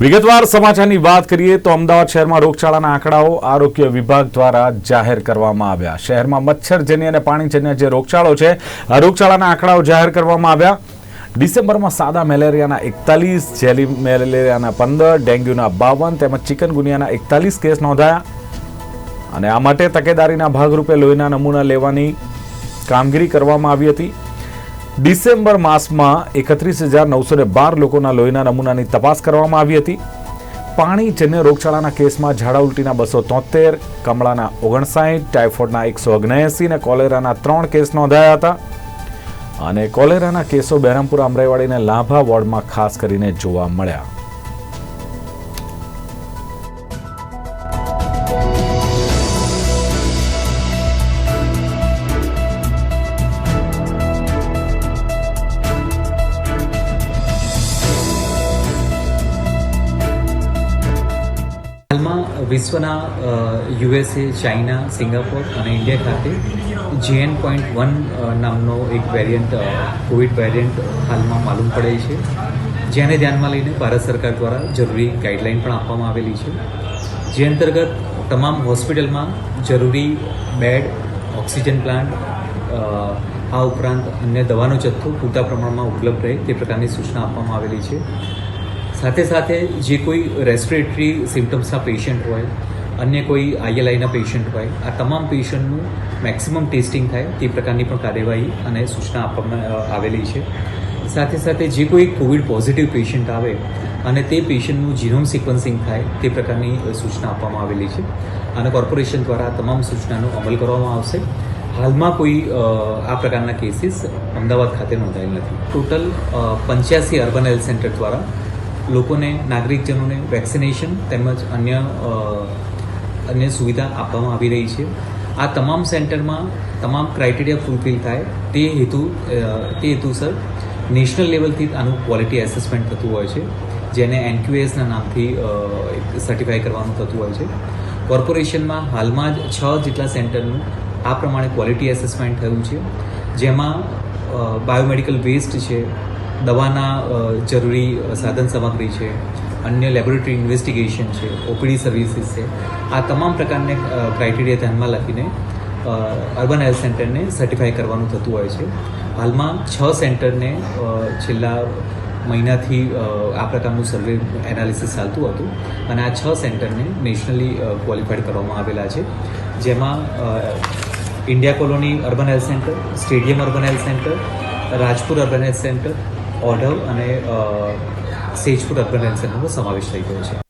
વિગતવાર સમાચારની વાત કરીએ તો અમદાવાદ શહેરમાં રોગચાળાના આંકડાઓ આરોગ્ય વિભાગ દ્વારા જાહેર કરવામાં આવ્યા. શહેરમાં મચ્છરજન્ય અને પાણીજન્ય જે રોગચાળો છે, આ રોગચાળાના આંકડાઓ જાહેર કરવામાં આવ્યા. ડિસેમ્બરમાં સાદા મેલેરિયાના એકતાલીસ, જેલી મેલેરિયાના પંદર, ડેન્ગ્યુના બાવન તેમજ ચિકનગુનિયાના એકતાલીસ કેસ નોંધાયા. અને આ માટે તકેદારીના ભાગરૂપે લોહીના નમૂના લેવાની કામગીરી કરવામાં આવી હતી. ડિસેમ્બર માસમાં એકત્રીસ હજાર નવસો ને બાર લોકોના લોહીના નમૂનાની તપાસ કરવામાં આવી હતી. પાણી જન્ય રોગચાળાના કેસમાં ઝાડા ઉલટીના બસો તોતેર, કમળાના ઓગણસાઠ, ટાઇફોઇડના એકસો ઓગણએંસી અને કોલેરાના ત્રણ કેસ નોંધાયા હતા. અને કોલેરાના કેસો બહેરામપુર અમરાઈવાડીને લાંભા વોર્ડમાં ખાસ કરીને જોવા મળ્યા. હાલમાં વિશ્વના યુએસએ ચાઇના સિંગાપોર અને ઇન્ડિયા ખાતે જીએન પોઈન્ટ વન નામનો એક વેરિયન્ટ કોવિડ વેરિયન્ટ હાલમાં માલુમ પડે છે. જેને ધ્યાનમાં લઈને ભારત સરકાર દ્વારા જરૂરી ગાઈડલાઇન પણ આપવામાં આવેલી છે. જે અંતર્ગત તમામ હોસ્પિટલમાં જરૂરી બેડ, ઓક્સિજન પ્લાન્ટ આ ઉપરાંત અન્ય દવાનો જથ્થો પૂરતા પ્રમાણમાં ઉપલબ્ધ રહે તે પ્રકારની સૂચના આપવામાં આવેલી છે. સાથે સાથે જે કોઈ રેસ્પિરેટરી સિમ્ટમ્સના પેશન્ટ હોય, અન્ય કોઈ આઈએલઆઈના પેશન્ટ હોય, આ તમામ પેશન્ટનું મેક્સિમમ ટેસ્ટિંગ થાય, તે પ્રકારની પણ કાર્યવાહી અને સૂચના આપવામાં આવેલી છે. સાથે સાથે જે કોઈ કોવિડ પોઝિટિવ પેશન્ટ આવે અને તે પેશન્ટનું જીનોમ સિક્વન્સિંગ થાય, તે પ્રકારની સૂચના આપવામાં આવેલી છે. અને કોર્પોરેશન દ્વારા તમામ સૂચનાનો અમલ કરવામાં આવશે. હાલમાં કોઈ આ પ્રકારના કેસીસ અમદાવાદ ખાતે નોંધાયેલ નથી. ટોટલ પંચ્યાસી અર્બન હેલ્થ સેન્ટર દ્વારા લોકોને, નાગરિકજનોને વેક્સિનેશન તેમજ અન્ય અન્ય સુવિધા આપવામાં આવી રહી છે. આ તમામ સેન્ટરમાં તમામ ક્રાઇટેરિયા ફૂલફિલ થાય તે હેતુ તે હેતુસર નેશનલ લેવલથી આનું ક્વોલિટી એસેસમેન્ટ થતું હોય છે, જેને એનક્યુએસના નામથી સર્ટિફાઈ કરવાનું થતું હોય છે. કોર્પોરેશનમાં હાલમાં જ છ જેટલા સેન્ટરનું આ પ્રમાણે ક્વોલિટી એસેસમેન્ટ થયું છે, જેમાં બાયોમેડિકલ વેસ્ટ છે દવાના જરૂરી સાધન સામગ્રી છે, અન્ય લેબોરેટરી ઇન્વેસ્ટિગેશન છે, ઓપીડી સર્વિસીસ છે, આ તમામ પ્રકારને ક્રાઇટેરિયા ધ્યાનમાં રાખીને અર્બન હેલ્થ સેન્ટરને સર્ટિફાઈ કરવાનું થતું હોય છે. હાલમાં છ સેન્ટરને છેલ્લા મહિનાથી આ પ્રકારનું સર્વે એનાલિસિસ ચાલતું હતું અને આ છ સેન્ટરને નેશનલી ક્વોલિફાઈડ કરવામાં આવેલા છે. જેમાં India colony urban health centre stadium urban health centre Rajpur urban health centre Odhav અને સેજપુર અર્બન હેલ્થ સેન્ટરનો સમાવેશ થઈ ગયો છે.